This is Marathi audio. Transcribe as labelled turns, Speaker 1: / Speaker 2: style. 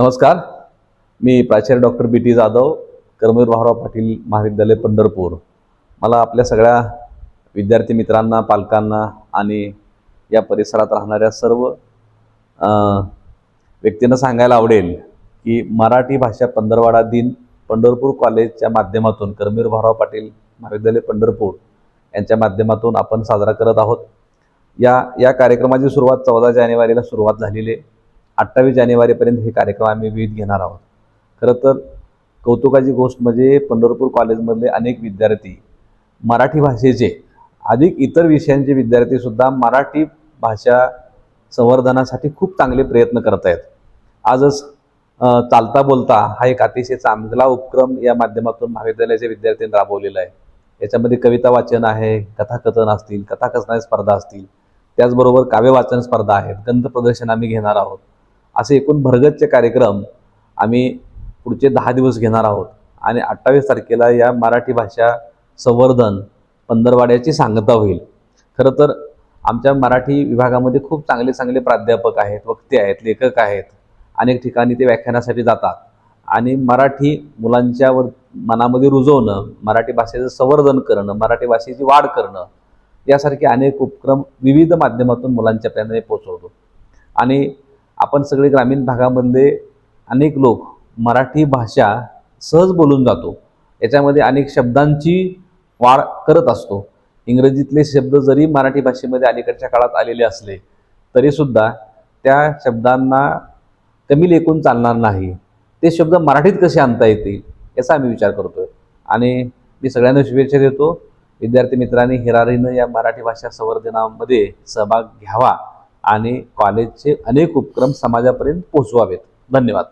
Speaker 1: नमस्कार. मी प्राचार्य doctor B T Jadhav Karmaveer Bhaurao Patil महाविद्यालय पंढरपूर. मला आपल्या सगळ्या विद्यार्थी मित्रांना पालकांना आणि या परिसरात राहणाऱ्या सर्व व्यक्तींना सांगायला आवडेल की मराठी भाषा पंधरवाडा दिन पंढरपूर कॉलेजच्या माध्यमातून कर्मवीर भाऊराव पाटील महाविद्यालय पंढरपूर यांच्या माध्यमातून आपण साजरा करत आहोत. या या कार्यक्रमाची सुरुवात चौदा जानेवारीला सुरुवात झालेली आहे. अठ्ठावीस जानेवारीपर्यंत हे कार्यक्रम आम्ही विविध घेणार आहोत. खरं तर कौतुकाची गोष्ट म्हणजे पंढरपूर कॉलेजमधले अनेक विद्यार्थी मराठी भाषेचे अधिक इतर विषयांचे विद्यार्थीसुद्धा मराठी भाषा संवर्धनासाठी खूप चांगले प्रयत्न करत आहेत. आजच चालता बोलता हा एक अतिशय चांगला उपक्रम या माध्यमातून महाविद्यालयाच्या विद्यार्थ्यांनी राबवलेला आहे. याच्यामध्ये कविता वाचन आहे कथाकथन असतील कथाकथनाची स्पर्धा असतील त्याचबरोबर काव्य वाचन स्पर्धा आहेत ग्रंथ प्रदर्शन आम्ही घेणार आहोत. असे एकूण भरगतचे कार्यक्रम आम्ही पुढचे दहा दिवस घेणार आहोत. आणि अठ्ठावीस तारखेला या मराठी भाषा संवर्धन पंधरवाड्याची सांगता होईल. खरं तर आमच्या मराठी विभागामध्ये खूप चांगले चांगले प्राध्यापक आहेत वक्ते आहेत लेखक आहेत. अनेक ठिकाणी ते व्याख्यानासाठी जातात. आणि मराठी मुलांच्या वर मनामध्ये रुजवणं मराठी भाषेचं संवर्धन करणं मराठी भाषेची वाढ करणं यासारखे अनेक उपक्रम विविध माध्यमातून मुलांच्यापर्यंत पोचवतो आणि आपण सगळे ग्रामीण भागामधले अनेक लोक मराठी भाषा सहज बोलून जातो. याच्यामध्ये अनेक शब्दांची वाढ करत असतो. इंग्रजीतले शब्द जरी मराठी भाषेमध्ये अलीकडच्या काळात आलेले असले तरीसुद्धा त्या शब्दांना कमी लेखून चालणार नाही. ते शब्द मराठीत कसे आणता येतील याचा आम्ही विचार करतोय. आणि मी सगळ्यांना शुभेच्छा देतो. विद्यार्थी मित्रांनी हिरारीनं या मराठी भाषा संवर्धनामध्ये सहभाग घ्यावा. आणि कॉलेजचे अनेक उपक्रम समाजापर्यंत पोहोचवावेत. धन्यवाद.